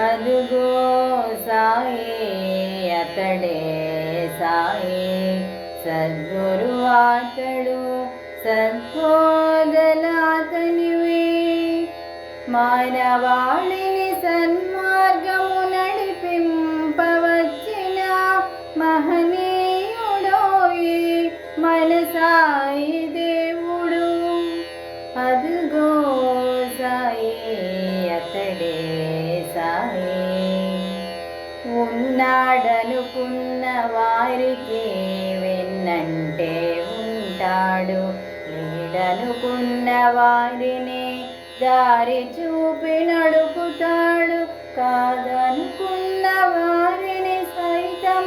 అదుగో సాయి అతడే సాయి. సద్గురు అతడు సద్బోధనాతనివే. మానవాళిని సన్మార్గము నడిపింపవచ్చిన మహనీయుడోయి మనసాయి దేవుడు. అదుగో సాయి అతడే ఉన్నాడనుకున్న వారికి వెన్నంటే ఉంటాడు. లేడనుకున్న వారిని దారి చూపి నడుపుతాడు. కాదనుకున్న వారిని సైతం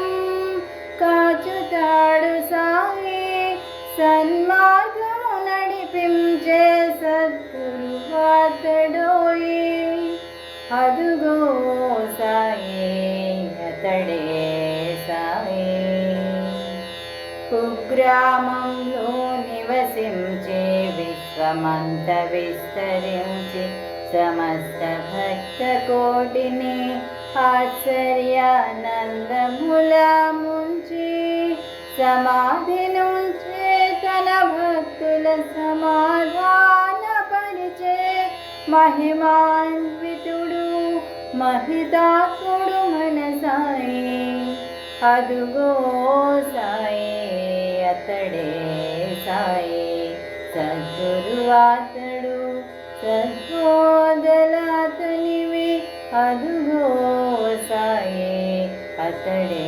కాచుతాడు సాయి. సన్మార్గము నడిపించే సద్గురు అదుగో అతడే సాయి కుగ్రామంలో నివసించే విశ్వమంత విస్తరించి సమస్త భక్త కోటిని ఆశ్చర్యానందముల ముంచి సమాధి నుంచే తన భక్తుల సమాధాన పరిచే మహిమాన్వితుడు మహితాత్ముడు మన సాయి అదుగో సాయి అతడే సాయి. సద్గురు అతడు సద్బోధల అదుగో సాయి అతడే